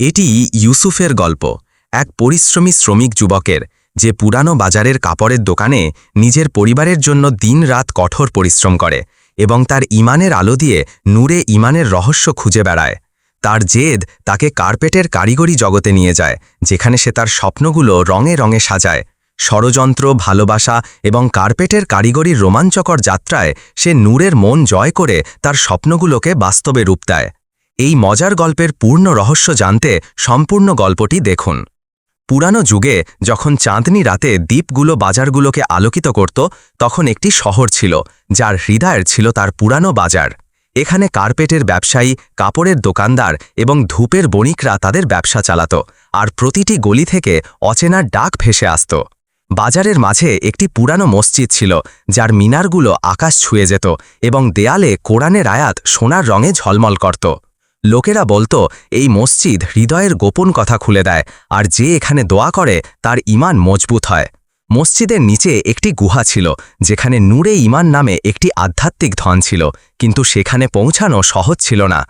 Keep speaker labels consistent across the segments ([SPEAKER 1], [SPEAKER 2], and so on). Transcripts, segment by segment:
[SPEAKER 1] এটি ইউসুফের গল্প, এক পরিশ্রমী শ্রমিক যুবকের, যে পুরানো বাজারের কাপড়ের দোকানে নিজের পরিবারের জন্য দিনরাত কঠোর পরিশ্রম করে এবং তার ইমানের আলো দিয়ে নূরে ইমানের রহস্য খুঁজে বেড়ায়। তার জেদ তাকে কার্পেটের কারিগরি জগতে নিয়ে যায়, যেখানে সে তার স্বপ্নগুলো রঙে রঙে সাজায়। ষড়যন্ত্র, ভালোবাসা এবং কার্পেটের কারিগরির রোমাঞ্চকর যাত্রায় সে নূরের মন জয় করে তার স্বপ্নগুলোকে বাস্তবে রূপ দেয়। এই মজার গল্পের পূর্ণ রহস্য জানতে সম্পূর্ণ গল্পটি দেখুন। পুরানো যুগে যখন চাঁদনি রাতে দ্বীপগুলো বাজারগুলোকে আলোকিত করত, তখন একটি শহর ছিল, যার হৃদয়ের ছিল তার পুরানো বাজার। এখানে কার্পেটের ব্যবসায়ী, কাপড়ের দোকানদার এবং ধূপের বণিকরা তাদের ব্যবসা চালাত, আর প্রতিটি গলি থেকে অচেনার ডাক ভেসে আসত। বাজারের মাঝে একটি পুরানো মসজিদ ছিল, যার মিনারগুলো আকাশ ছুঁয়ে যেত এবং দেয়ালে কোরআনের আয়াত সোনার রঙে ঝলমল করত। লোকেরা বলতো, এই মসজিদ হৃদয়ের গোপন কথা খুলে দেয়, আর যে এখানে দোয়া করে, তার ইমান মজবুত হয়। মসজিদের নিচে একটি গুহা ছিল, যেখানে নূরে ইমান নামে একটি আধ্যাত্মিক ধন ছিল, কিন্তু সেখানে পৌঁছানো সহজ ছিল না।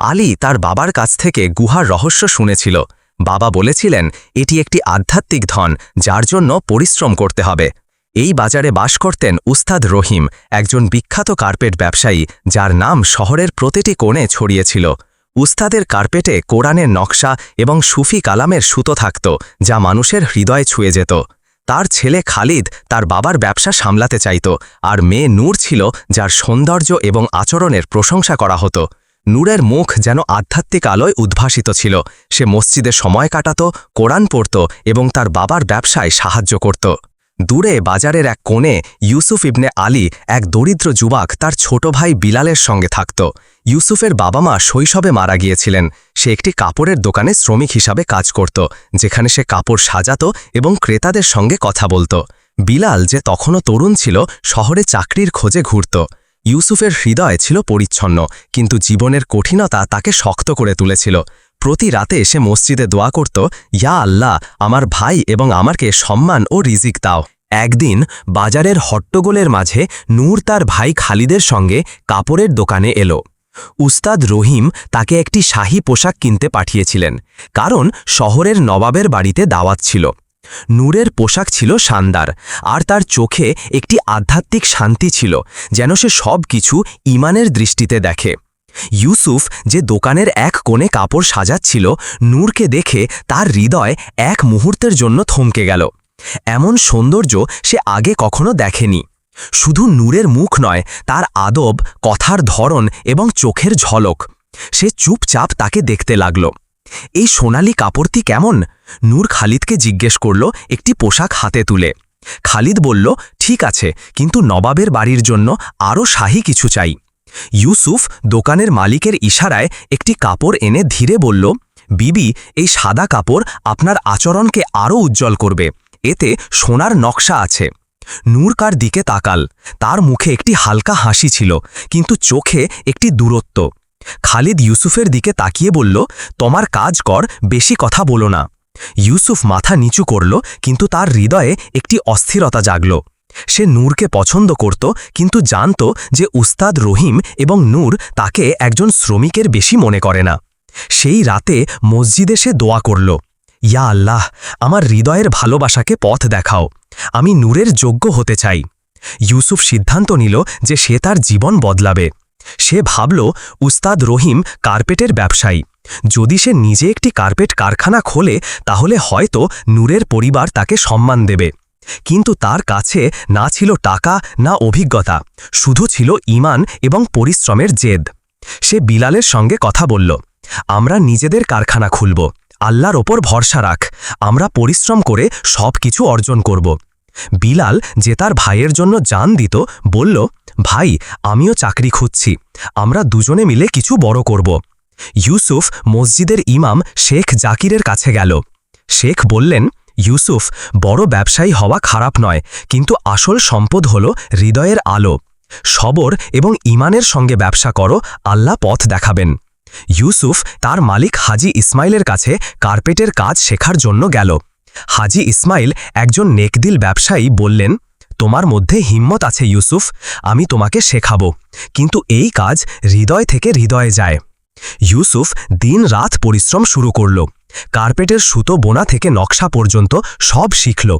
[SPEAKER 1] আলী তার বাবার কাছ থেকে গুহার রহস্য শুনেছিল। বাবা বলেছিলেন, এটি একটি আধ্যাত্মিক ধন, যার জন্য পরিশ্রম করতে হবে। এই বাজারে বাস করতেন উস্তাদ রহিম, একজন বিখ্যাত কার্পেট ব্যবসায়ী, যার নাম শহরের প্রতিটি কোণে ছড়িয়েছিল উস্তাদের কার্পেটে কোরআনের নকশা এবং সুফি কালামের সুতো থাকত, যা মানুষের হৃদয় ছুঁয়ে যেত। তার ছেলে খালিদ তার বাবার ব্যবসা সামলাতে চাইত, আর মেয়ে নূর ছিল যার সৌন্দর্য এবং আচরণের প্রশংসা করা হতো। নূরের মুখ যেন আধ্যাত্মিক আলোয় উদ্ভাসিত ছিল। সে মসজিদে সময় কাটাত, কোরআন পড়ত এবং তার বাবার ব্যবসায় সাহায্য করত। দূরে বাজারের এক কোণে ইউসুফ ইবনে আলী এক দরিদ্র যুবক তার ছোট ভাই বিলালের সঙ্গে থাকত। ইউসুফের বাবা মা শৈশবে মারা গিয়েছিলেন। সে একটি কাপড়ের দোকানে শ্রমিক হিসাবে কাজ করত, যেখানে সে কাপড় সাজাত এবং ক্রেতাদের সঙ্গে কথা বলত। বিলাল যে তখনও তরুণ ছিল, শহরে চাকরির খোঁজে ঘুরত। ইউসুফের হৃদয় ছিল পরিচ্ছন্ন, কিন্তু জীবনের কঠিনতা তাকে শক্ত করে তুলেছিল। প্রতি রাতে এসে মসজিদে দোয়া করত, ইয়া আল্লাহ, আমার ভাই এবং আমারকে সম্মান ও রিজিক দাও। একদিন বাজারের হট্টগোলের মাঝে নূর তার ভাই খালিদের সঙ্গে কাপড়ের দোকানে এলো। উস্তাদ রহিম তাকে একটি শাহী পোশাক কিনতে পাঠিয়েছিলেন, কারণ শহরের নবাবের বাড়িতে দাওয়াত ছিল। নূরের পোশাক ছিল শানদার, আর তার চোখে একটি আধ্যাত্মিক শান্তি ছিল, যেন সে সব কিছু ইমানের দৃষ্টিতে দেখে। ইউসুফ যে দোকানের এক কোণে কাপড় সাজাচ্ছিল, নূরকে দেখে তার হৃদয় এক মুহূর্তের জন্য থমকে গেল। এমন সৌন্দর্য সে আগে কখনো দেখেনি। শুধু নূরের মুখ নয়, তার আদব, কথার ধরন এবং চোখের ঝলক। সে চুপচাপ তাকে দেখতে লাগল। এই সোনালি কাপড়টি কেমন? নূর খালিদকে জিজ্ঞেস করল, একটি পোশাক হাতে তুলে। খালিদ বলল, ঠিক আছে, কিন্তু নবাবের বাড়ির জন্য আরও শাহী কিছু চাই। ইউসুফ দোকানের মালিকের ইশারায় একটি কাপড় এনে ধীরে বলল, বিবি, এই সাদা কাপড় আপনার আচরণকে আরও উজ্জ্বল করবে। এতে সোনার নকশা আছে। নূরকার দিকে তাকাল? তার মুখে একটি হালকা হাসি ছিল, কিন্তু চোখে একটি দূরত্ব। খালিদ ইউসুফের দিকে তাকিয়ে বলল, তোমার কাজ কর, বেশি কথা বলো না। ইউসুফ মাথা নিচু করল, কিন্তু তার হৃদয়ে একটি অস্থিরতা জাগল। সে নূরকে পছন্দ করত, কিন্তু জানত যে উস্তাদ রহিম এবং নূর তাকে একজন শ্রমিকের বেশি মনে করে না। সেই রাতে মসজিদে সে দোয়া করল। ইয়া আল্লাহ, আমার হৃদয়ের ভালোবাসাকে পথ দেখাও। আমি নূরের যোগ্য হতে চাই। ইউসুফ সিদ্ধান্ত নিল যে সে তার জীবন বদলাবে। সে ভাবল, উস্তাদ রহিম কার্পেটের ব্যবসায়ী। যদি সে নিজে একটি কার্পেট কারখানা খোলে, তাহলে হয়তো নূরের পরিবার তাকে সম্মান দেবে। কিন্তু তার কাছে না ছিল টাকা, না অভিজ্ঞতা, শুধু ছিল ইমান এবং পরিশ্রমের জেদ। সে বিলালের সঙ্গে কথা বলল, আমরা নিজেদের কারখানা খুলব। আল্লাহর ওপর ভরসা রাখ। আমরা পরিশ্রম করে সব কিছু অর্জন করব। বিলাল যে তার ভাইয়ের জন্য জান দিত, বলল, ভাই, আমিও চাকরি খুঁজছি। আমরা দুজনে মিলে কিছু বড় করব। ইউসুফ মসজিদের ইমাম শেখ জাকিরের কাছে গেল। শেখ বললেন, ইউসুফ, বড় ব্যবসায়ী হওয়া খারাপ নয়, কিন্তু আসল সম্পদ হল হৃদয়ের আলো। সবর এবং ইমানের সঙ্গে ব্যবসা করো, আল্লাহ পথ দেখাবেন। ইউসুফ তার মালিক হাজি ইসমাইলের কাছে কার্পেটের কাজ শেখার জন্য গেল। হাজি ইসমাইল একজন নেকদিল ব্যবসায়ী বললেন, তোমার মধ্যে হিম্মত আছে ইউসুফ, আমি তোমাকে শেখাব। কিন্তু এই কাজ হৃদয় থেকে হৃদয়ে যায়।
[SPEAKER 2] ইউসুফ দিন রাত পরিশ্রম শুরু করল। কার্পেটের সুতো বোনা থেকে নকশা পর্যন্ত সব শিখল।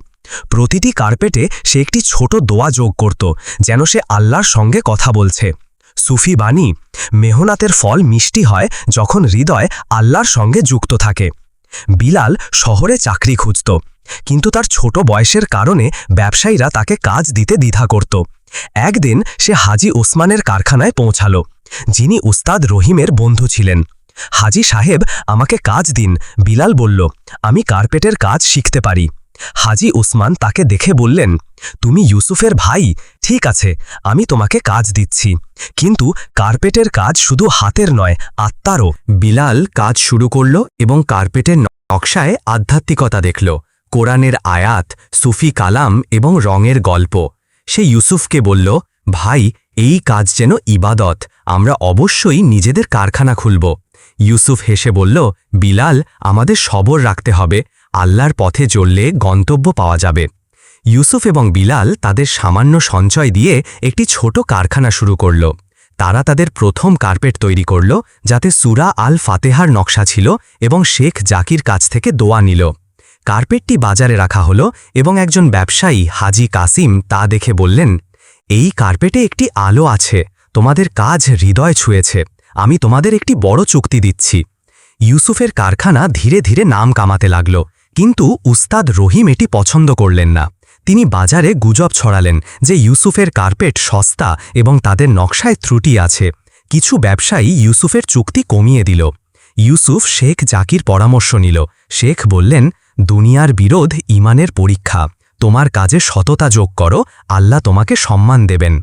[SPEAKER 2] প্রতিটি কার্পেটে সে একটি ছোট দোয়া যোগ করত, যেন সে আল্লাহর সঙ্গে কথা বলছে। সুফি বাণী, মেহনাতের ফল মিষ্টি হয় যখন হৃদয় আল্লাহর সঙ্গে যুক্ত থাকে। বিলাল শহরে চাকরি খুঁজত, কিন্তু তার ছোট বয়সের কারণে ব্যবসায়ীরা তাকে কাজ দিতে দ্বিধা করত। একদিন সে হাজি ওসমানের কারখানায় পৌঁছাল, যিনি উস্তাদ রহিমের বন্ধু ছিলেন। হাজি সাহেব, আমাকে কাজ দিন। বিলাল বলল, আমি কার্পেটের কাজ শিখতে পারি। হাজি ওসমান তাকে দেখে বললেন, তুমি ইউসুফের ভাই, ঠিক আছে, আমি তোমাকে কাজ দিচ্ছি। কিন্তু কার্পেটের কাজ শুধু হাতের নয়, আত্মারও।
[SPEAKER 1] বিলাল কাজ শুরু করল এবং কার্পেটের নকশায় আধ্যাত্মিকতা দেখল। কোরআনের আয়াত, সুফি কালাম এবং রঙের গল্প। সে ইউসুফকে বলল, ভাই, এই কাজ যেন ইবাদত, আমরা অবশ্যই নিজেদের কারখানা খুলব। ইউসুফ হেসে বলল, বিলাল, আমাদের সবর রাখতে হবে। আল্লাহর পথে চললে গন্তব্য পাওয়া যাবে। ইউসুফ এবং বিলাল তাদের সামান্য সঞ্চয় দিয়ে একটি ছোট কারখানা শুরু করল। তারা তাদের প্রথম কার্পেট তৈরি করল, যাতে সুরা আল ফাতেহার নকশা ছিল এবং শেখ জাকির কাছ থেকে দোয়া নিল। কার্পেটটি বাজারে রাখা হলো এবং একজন ব্যবসায়ী হাজি কাসিম তা দেখে বললেন, এই কার্পেটে একটি আলো আছে, তোমাদের কাজ হৃদয় ছুঁয়েছে, আমি তোমাদের একটি বড় চুক্তি দিচ্ছি। ইউসুফের কারখানা ধীরে ধীরে নাম কামাতে লাগল। কিন্তু উস্তাদ রহিম এটি পছন্দ করলেন না। তিনি বাজারে গুজব ছড়ালেন যে ইউসুফের কার্পেট সস্তা এবং তাদের নকশায় ত্রুটি আছে। কিছু ব্যবসায়ী ইউসুফের চুক্তি কমিয়ে দিল। ইউসুফ শেখ জাকির পরামর্শ নিল। শেখ বললেন, দুনিয়ার বিরোধ ইমানের পরীক্ষা। তোমার কাজে সততা যোগ করো, আল্লাহ তোমাকে সম্মান দেবেন।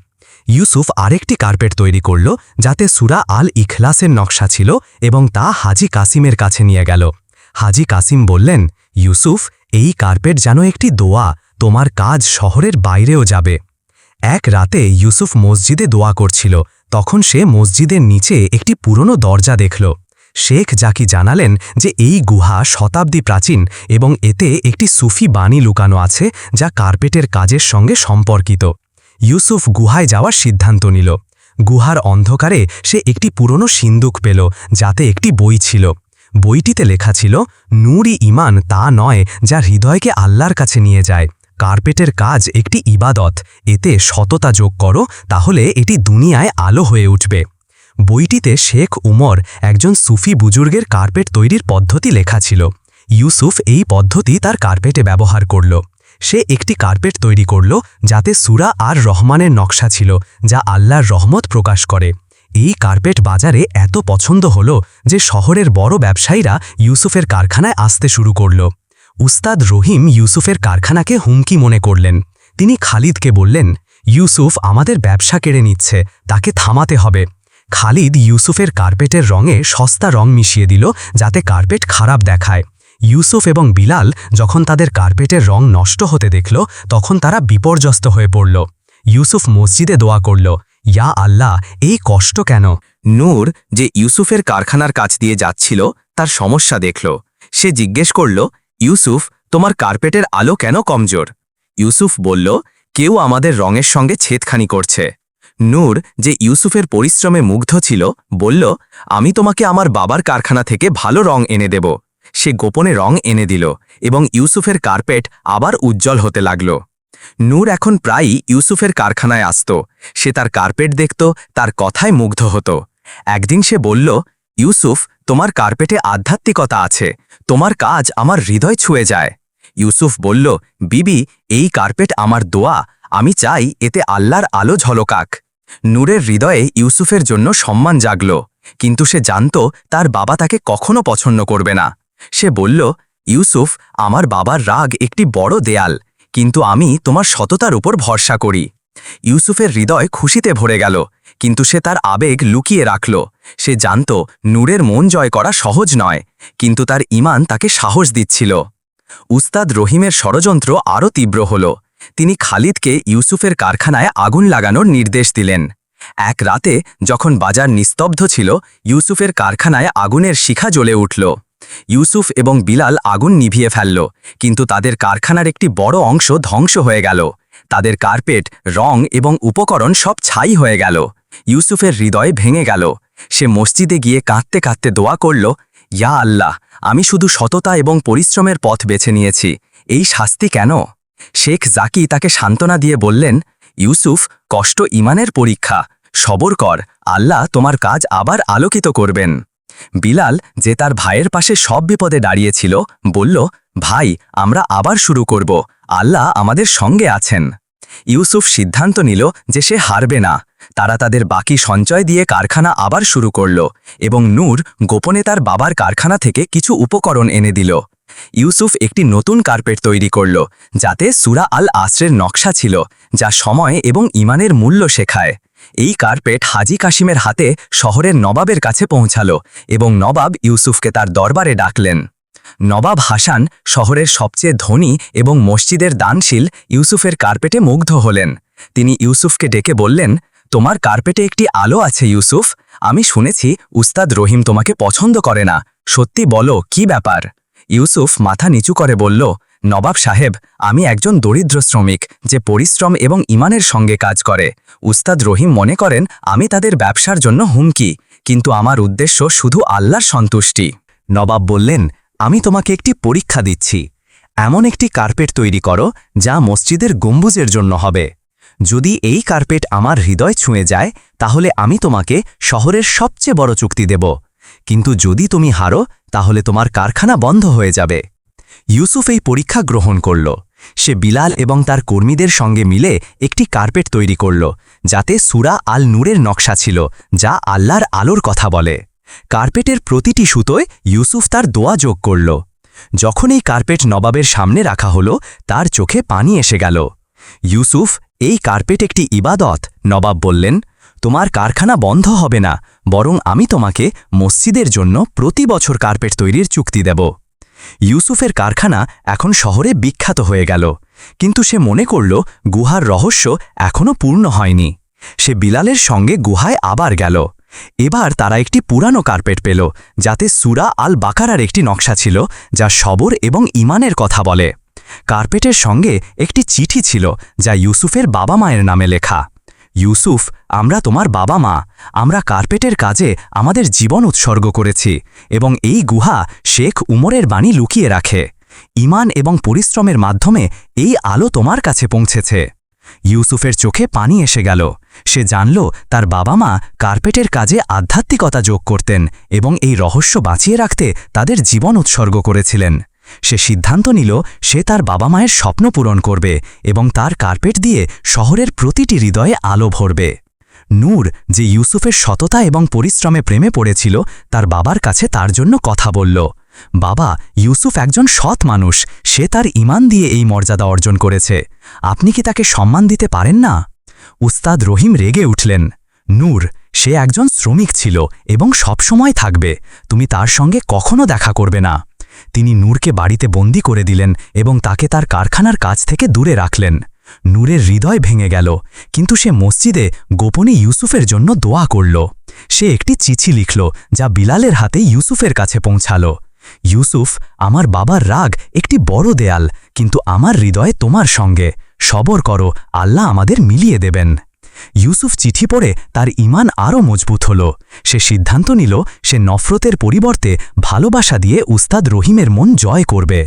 [SPEAKER 1] ইউসুফ আরেকটি কার্পেট তৈরি করল, যাতে সুরা আল ইখলাসের নকশা ছিল এবং তা হাজি কাসিমের কাছে নিয়ে গেল। হাজি কাসিম বললেন ইউসুফ, এই কার্পেট যেন একটি দোয়া, তোমার কাজ শহরের বাইরেও যাবে। এক রাতে ইউসুফ মসজিদে দোয়া করছিল, তখন সে মসজিদের নিচে একটি পুরনো দরজা দেখল। শেখ জাকি জানালেন যে এই গুহা শতাব্দী প্রাচীন এবং এতে একটি সুফি বাণী লুকানো আছে যা কার্পেটের কাজের সঙ্গে সম্পর্কিত। ইউসুফ গুহায় যাওয়ার সিদ্ধান্ত নিল। গুহার অন্ধকারে সে একটি পুরনো সিন্দুক পেল, যাতে একটি বই ছিল। বইটিতে লেখা ছিল নূরই ইমান তা নয় যা হৃদয়কে আল্লাহর কাছে নিয়ে যায়। কার্পেটের কাজ একটি ইবাদত। এতে সততা যোগ করো, তাহলে এটি দুনিয়ায় আলো হয়ে উঠবে। বইটিতে শেখ উমর একজন সুফি বুজুর্গের কার্পেট তৈরির পদ্ধতি লেখা ছিল। ইউসুফ এই পদ্ধতি তার কার্পেটে ব্যবহার করল। সে একটি কার্পেট তৈরি করল, যাতে সুরা আর রহমানের নকশা ছিল, যা আল্লাহর রহমত প্রকাশ করে। এই কার্পেট বাজারে এত পছন্দ হল যে শহরের বড় ব্যবসায়ীরা ইউসুফের কারখানায় আসতে শুরু করল। উস্তাদ রহিম ইউসুফের কারখানাকে হুমকি মনে করলেন। তিনি খালিদকে বললেন, ইউসুফ আমাদের ব্যবসা কেড়ে নিচ্ছে, তাকে থামাতে হবে। খালিদ ইউসুফের কার্পেটের রঙে সস্তা রং মিশিয়ে দিল যাতে কার্পেট খারাপ দেখায়। ইউসুফ এবং বিলাল যখন তাদের কার্পেটের রং নষ্ট হতে দেখল, তখন তারা বিপর্যস্ত হয়ে পড়ল। ইউসুফ মসজিদে দোয়া করল ইয়া আল্লাহ, এই কষ্ট কেন? নূর যে ইউসুফের কারখানার কাছ দিয়ে যাচ্ছিল, তার সমস্যা দেখল। সে জিজ্ঞেস করল, ইউসুফ, তোমার কার্পেটের আলো কেন কমজোর? ইউসুফ বলল, কেউ আমাদের রঙের সঙ্গে ছেদখানি করছে। নূর যে ইউসুফের পরিশ্রমে মুগ্ধ ছিল, বলল, আমি তোমাকে আমার বাবার কারখানা থেকে ভালো রং এনে দেব। সে গোপনে রং এনে দিল এবং ইউসুফের কার্পেট আবার উজ্জ্বল হতে লাগল। নূর এখন প্রায়ই ইউসুফের কারখানায় আসত। সে তার কার্পেট দেখত, তার কথায় মুগ্ধ হতো। একদিন সে বলল, ইউসুফ, তোমার কার্পেটে আধ্যাত্মিকতা আছে। তোমার কাজ আমার হৃদয় ছুঁয়ে যায়। ইউসুফ বলল, বিবি, এই কার্পেট আমার দোয়া। আমি চাই এতে আল্লাহর আলো ঝলকাক। নূরের হৃদয়ে ইউসুফের জন্য সম্মান জাগল, কিন্তু সে জানত তার বাবা তাকে কখনো পছন্দ করবে না। সে বলল, ইউসুফ, আমার বাবার রাগ একটি বড় দেয়াল। কিন্তু আমি তোমার সততার উপর ভরসা করি। ইউসুফের হৃদয় খুশিতে ভরে গেল, কিন্তু সে তার আবেগ লুকিয়ে রাখল। সে জানত, নূরের মন জয় করা সহজ নয়, কিন্তু তার ইমান তাকে সাহস দিচ্ছিল। উস্তাদ রহিমের ষড়যন্ত্র আরও তীব্র হল। তিনি খালিদকে ইউসুফের কারখানায় আগুন লাগানোর নির্দেশ দিলেন। এক রাতে, যখন বাজার নিস্তব্ধ ছিল, ইউসুফের কারখানায় আগুনের শিখা জ্বলে উঠল। ইউসুফ এবং বিলাল আগুন নিভিয়ে ফেলল, কিন্তু তাদের কারখানার একটি বড় অংশ ধ্বংস হয়ে গেল। তাদের কার্পেট, রং এবং উপকরণ সব ছাই হয়ে গেল। ইউসুফের হৃদয় ভেঙে গেল। সে মসজিদে গিয়ে কাঁদতে কাঁদতে দোয়া করল, ইয়া আল্লাহ, আমি শুধু সততা এবং পরিশ্রমের পথ বেছে নিয়েছি, এই শাস্তি কেন? শেখ জাকি তাকে সান্ত্বনা দিয়ে বললেন, ইউসুফ, কষ্ট ইমানের পরীক্ষা। সবর কর, আল্লাহ তোমার কাজ আবার আলোকিত করবেন। বিলাল যে তার ভাইয়ের পাশে সব বিপদে দাঁড়িয়েছিল, বলল, ভাই, আমরা আবার শুরু করব। আল্লাহ আমাদের সঙ্গে আছেন। ইউসুফ সিদ্ধান্ত নিল যে সে হারবে না। তারা তাদের বাকি সঞ্চয় দিয়ে কারখানা আবার শুরু করল এবং নূর গোপনে তার বাবার কারখানা থেকে কিছু উপকরণ এনে দিল। ইউসুফ একটি নতুন কার্পেট তৈরি করল, যাতে সুরা আল আসরের নকশা ছিল, যা সময় এবং ইমানের মূল্য শেখায়। এই কার্পেট হাজি কাশিমের হাতে শহরের নবাবের কাছে পৌঁছাল এবং নবাব ইউসুফকে তার দরবারে ডাকলেন। নবাব হাসান শহরের সবচেয়ে ধনী এবং মসজিদের দানশীল ইউসুফের কার্পেটে মুগ্ধ হলেন। তিনি ইউসুফকে ডেকে বললেন, তোমার কার্পেটে একটি আলো আছে ইউসুফ। আমি শুনেছি উস্তাদ রহিম তোমাকে পছন্দ করে না। সত্যি বলো, কি ব্যাপার? ইউসুফ মাথা নিচু করে বলল নবাব সাহেব, আমি একজন দরিদ্র শ্রমিক যে পরিশ্রম এবং ইমানের সঙ্গে কাজ করে। উস্তাদ রহিম মনে করেন, আমি তাদের ব্যবসার জন্য হুমকি, কিন্তু আমার উদ্দেশ্য শুধু আল্লাহর সন্তুষ্টি। নবাব বললেন, আমি তোমাকে একটি পরীক্ষা দিচ্ছি। এমন একটি কার্পেট তৈরি করো, যা মসজিদের গম্বুজের জন্য হবে। যদি এই কার্পেট আমার হৃদয় ছুঁয়ে যায়, তাহলে আমি তোমাকে শহরের সবচেয়ে বড় চুক্তি দেব। কিন্তু যদি তুমি হারো, তাহলে তোমার কারখানা বন্ধ হয়ে যাবে। ইউসুফ এই পরীক্ষা গ্রহণ করল। সে বিলাল এবং তার কর্মীদের সঙ্গে মিলে একটি কার্পেট তৈরি করল, যাতে সুরা আল নূরের নকশা ছিল, যা আল্লাহর আলোর কথা বলে। কার্পেটের প্রতিটি সুতোয় ইউসুফ তার দোয়া যোগ করল। যখন এই কার্পেট নবাবের সামনে রাখা হলো, তার চোখে পানি এসে গেল। ইউসুফ, এই কার্পেট একটি ইবাদত। নবাব বললেন, তোমার কারখানা বন্ধ হবে না, বরং আমি তোমাকে মসজিদের জন্য প্রতি বছর কার্পেট তৈরির চুক্তি দেব। ইউসুফের কারখানা এখন শহরে বিখ্যাত হয়ে গেল। কিন্তু সে মনে করল, গুহার রহস্য এখনও পূর্ণ হয়নি। সে বিলালের সঙ্গে গুহায় আবার গেল। এবার তারা একটি পুরানো কার্পেট পেল, যাতে সুরা আল বাকারার একটি নকশা ছিল, যা সবর এবং ইমানের কথা বলে। কার্পেটের সঙ্গে একটি চিঠি ছিল, যা ইউসুফের বাবা মায়ের নামে লেখা। ইউসুফ, আমরা তোমার বাবা মা। আমরা কার্পেটের কাজে আমাদের জীবন উৎসর্গ করেছি এবং এই গুহা শেখ উমরের বাণী লুকিয়ে রাখে। ইমান এবং পরিশ্রমের মাধ্যমে এই আলো তোমার কাছে পৌঁছেছে। ইউসুফের চোখে পানি এসে গেল। সে জানল, তার বাবা মা কার্পেটের কাজে আধ্যাত্মিকতা যোগ করতেন এবং এই রহস্য বাঁচিয়ে রাখতে তাদের জীবন উৎসর্গ করেছিলেন। সে সিদ্ধান্ত নিল সে তার বাবা মায়ের স্বপ্ন পূরণ করবে এবং তার কার্পেট দিয়ে শহরের প্রতিটি হৃদয়ে আলো ভরবে। নূর, যে ইউসুফের সততা এবং পরিশ্রমে প্রেমে পড়েছিল, তার বাবার কাছে তার জন্য কথা বলল। বাবা, ইউসুফ একজন সৎ মানুষ, সে তার ইমান দিয়ে এই মর্যাদা অর্জন করেছে। আপনি কি তাকে সম্মান দিতে পারেন না? উস্তাদ রহিম রেগে উঠলেন। নূর, সে একজন শ্রমিক ছিল এবং সবসময় থাকবে। তুমি তার সঙ্গে কখনো দেখা করবে না। তিনি নূরকে বাড়িতে বন্দি করে দিলেন এবং তাকে তার কারখানার কাজ থেকে দূরে রাখলেন। নূরের হৃদয় ভেঙে গেল, কিন্তু সে মসজিদে গোপনে ইউসুফের জন্য দোয়া করল। সে একটি চিঠি লিখল যা বিলালের হাতে ইউসুফের কাছে পৌঁছাল। ইউসুফ, আমার বাবার রাগ একটি বড় দেয়াল, কিন্তু আমার হৃদয় তোমার সঙ্গে। সবর করো, আল্লাহ আমাদের মিলিয়ে দেবেন। ইউসুফ চিঠি পড়ে তার ইমান আরও মজবুত হল। সে সিদ্ধান্ত নিল, সে নফরতের পরিবর্তে ভালোবাসা দিয়ে উস্তাদ রহিমের মন জয় করবে।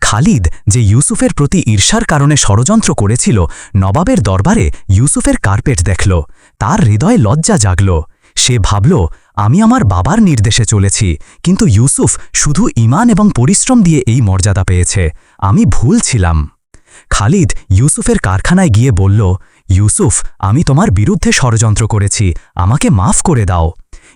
[SPEAKER 1] খালিদ, যে ইউসুফের প্রতি ঈর্ষার কারণে ষড়যন্ত্র করেছিল, নবাবের দরবারে ইউসুফের কার্পেট দেখল। তার হৃদয়ে লজ্জা জাগল। সে ভাবল, আমি আমার বাবার নির্দেশে চলেছি, কিন্তু ইউসুফ শুধু ইমান এবং পরিশ্রম দিয়ে এই মর্যাদা পেয়েছে। আমি ভুল ছিলাম। খালিদ ইউসুফের কারখানায় গিয়ে বলল ইউসুফ, আমি তোমার বিরুদ্ধে ষড়যন্ত্র করেছি, আমাকে মাফ করে দাও।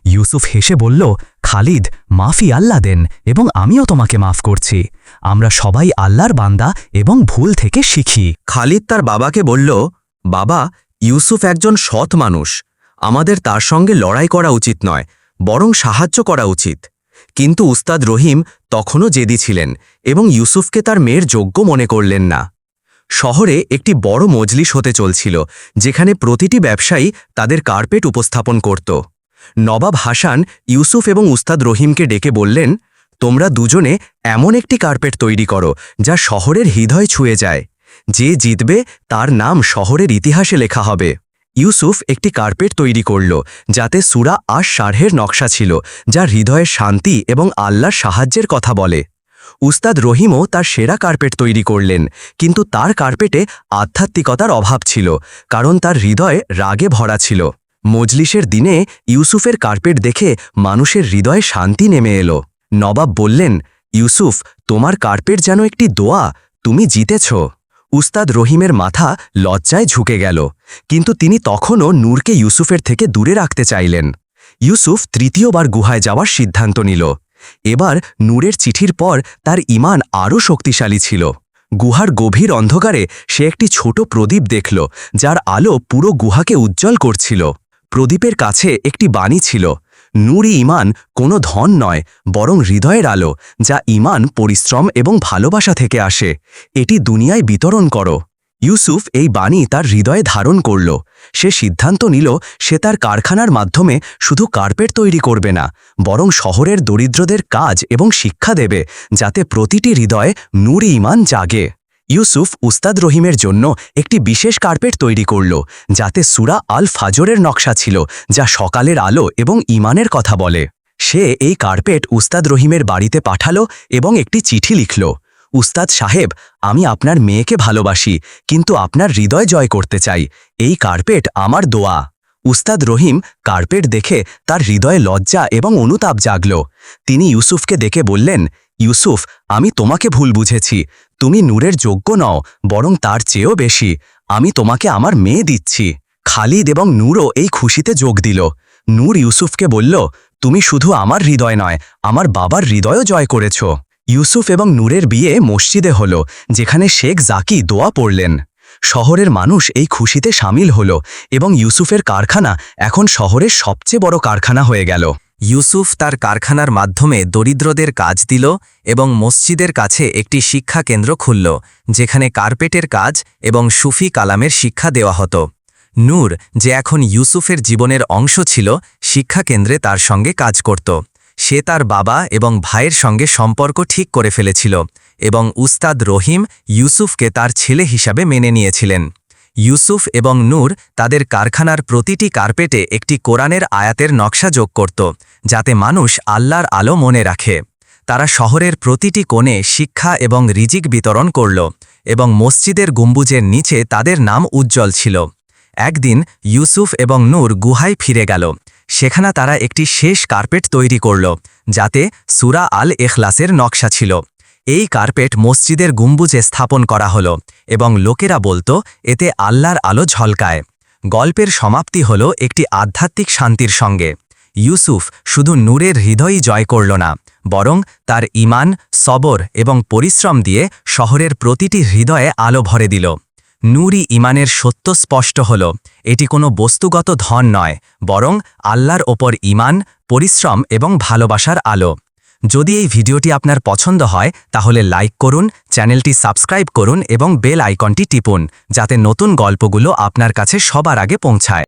[SPEAKER 1] ইউসুফ হেসে বলল, খালিদ মাফি আল্লাহ দেন, এবং আমিও তোমাকে মাফ করছি। আমরা সবাই আল্লাহর বান্দা এবং ভুল থেকে শিখি। খালিদ তার বাবাকে বলল, বাবা, ইউসুফ একজন সৎ মানুষ। আমাদের তার সঙ্গে লড়াই করা উচিত নয়, বরং সাহায্য করা উচিত। কিন্তু উস্তাদ রহিম তখনও জেদি ছিলেন, এবং ইউসুফকে তার মেয়ের যোগ্য মনে করলেন না। শহরে একটি বড় মজলিস হতে চলছিল, যেখানে প্রতিটি ব্যবসায়ী তাদের কার্পেট উপস্থাপন করত। নবাব হাসান, ইউসুফ এবং উস্তাদ রহিমকে ডেকে বললেন, তোমরা দুজনে এমন একটি কার্পেট তৈরি করো, যা শহরের হৃদয় ছুঁয়ে যায়। যে জিতবে, তার নাম শহরের ইতিহাসে লেখা হবে।
[SPEAKER 2] ইউসুফ একটি কার্পেট তৈরি করল, যাতে সুরা আশ সারহের নকশা ছিল, যা হৃদয়ের শান্তি এবং আল্লাহর সাহায্যের কথা বলে। উস্তাদ রহিমও তার সেরা কার্পেট তৈরি করলেন, কিন্তু তার কার্পেটে আধ্যাত্মিকতার অভাব ছিল, কারণ তার হৃদয়ে রাগে ভরা ছিল। মজলিসের দিনে ইউসুফের কার্পেট দেখে মানুষের হৃদয়ে শান্তি নেমে এলো। নবাব বললেন, ইউসুফ, তোমার কার্পেট যেন একটি দোয়া, তুমি জিতেছ। উস্তাদ রহিমের মাথা লজ্জায় ঝুঁকে গেল, কিন্তু তিনি তখনও নূরকে ইউসুফের থেকে দূরে রাখতে চাইলেন। ইউসুফ তৃতীয়বার গুহায় যাওয়ার সিদ্ধান্ত নিল। এবার নূরের চিঠির পর তার ইমান আরও শক্তিশালী ছিল। গুহার গভীর অন্ধকারে সে একটি ছোট প্রদীপ দেখল, যার আলো পুরো গুহাকে উজ্জ্বল করছিল। প্রদীপের কাছে একটি বাণী ছিল, নূরই ইমান কোনো ধন নয়, বরং হৃদয়ের আলো, যা ইমান পরিশ্রম এবং ভালোবাসা থেকে আসে। এটি দুনিয়ায় বিতরণ করো। ইউসুফ এই বাণী তার হৃদয়ে ধারণ করল। সে সিদ্ধান্ত নিল, সে তার কারখানার মাধ্যমে শুধু কার্পেট তৈরি করবে না, বরং শহরের দরিদ্রদের কাজ এবং শিক্ষা দেবে, যাতে প্রতিটি হৃদয়ে নূর ইমান জাগে। ইউসুফ উস্তাদ রহিমের জন্য একটি বিশেষ কার্পেট তৈরি করল, যাতে সুরা আল ফাজরের নকশা ছিল, যা সকালের আলো এবং ইমানের কথা বলে। সে এই কার্পেট উস্তাদ রহিমের বাড়িতে পাঠালো এবং একটি চিঠি লিখল। উস্তাদ সাহেব, আমি আপনার মেয়েকে ভালোবাসি, কিন্তু আপনার হৃদয় জয় করতে চাই। এই কার্পেট আমার দোয়া। উস্তাদ রহিম কার্পেট দেখে তার হৃদয়ে লজ্জা এবং অনুতাপ জাগল। তিনি ইউসুফকে দেখে বললেন, ইউসুফ, আমি তোমাকে ভুল বুঝেছি। তুমি নূরের যোগ্য নও, বরং তার চেয়েও বেশি। আমি তোমাকে আমার মেয়ে দিচ্ছি। খালিদ এবং নূরও এই খুশিতে যোগ দিল। নূর ইউসুফকে বলল, তুমি শুধু আমার হৃদয় নয়, আমার বাবার হৃদয়ও জয় করেছ। ইউসুফ এবং নূরের বিয়ে মসজিদে হল, যেখানে শেখ জাকি দোয়া পড়লেন। শহরের মানুষ এই খুশিতে সামিল হল এবং ইউসুফের কারখানা এখন শহরের সবচেয়ে বড় কারখানা হয়ে গেল।
[SPEAKER 1] ইউসুফ তার কারখানার মাধ্যমে দরিদ্রদের কাজ দিল এবং মসজিদের কাছে একটি শিক্ষা কেন্দ্র খুলল, যেখানে কার্পেটের কাজ এবং সুফি কালামের শিক্ষা দেওয়া হতো। নূর, যে এখন ইউসুফের জীবনের অংশ ছিল, শিক্ষা কেন্দ্রে তার সঙ্গে কাজ করত। সে তার বাবা এবং ভাইয়ের সঙ্গে সম্পর্ক ঠিক করে ফেলেছিল এবং উস্তাদ রহিম ইউসুফকে তার ছেলে হিসাবে মেনে নিয়েছিলেন। ইউসুফ এবং নূর তাদের কারখানার প্রতিটি কার্পেটে একটি কোরআনের আয়াতের নকশা যোগ করত, যাতে মানুষ আল্লাহর আলো মনে রাখে। তারা শহরের প্রতিটি কোণে শিক্ষা এবং রিজিক বিতরণ করল এবং মসজিদের গম্বুজের নিচে তাদের নাম উজ্জ্বল ছিল। একদিন ইউসুফ এবং নূর গুহায় ফিরে গেল। সেখানে তারা একটি শেষ কার্পেট তৈরি করল, যাতে সুরা আল এখলাসের নকশা ছিল। এই কার্পেট মসজিদের গম্বুজে স্থাপন করা হল এবং লোকেরা বলতো, এতে আল্লাহর আলো ঝলকায়। গল্পের সমাপ্তি হল একটি আধ্যাত্মিক শান্তির সঙ্গে। ইউসুফ শুধু নূরের হৃদয়ই জয় করল না, বরং তার ইমান সবর এবং পরিশ্রম দিয়ে শহরের প্রতিটি হৃদয়ে আলো ভরে দিল। নূরই ইমানের সত্য স্পষ্ট হল, এটি কোনো বস্তুগত ধন নয়, বরং আল্লাহর ওপর ইমান পরিশ্রম এবং ভালোবাসার আলো। যদি এই ভিডিওটি আপনার পছন্দ হয়, তাহলে লাইক করুন, চ্যানেলটি সাবস্ক্রাইব করুন এবং বেল আইকনটি টিপুন, যাতে নতুন গল্পগুলো আপনার কাছে সবার আগে পৌঁছায়।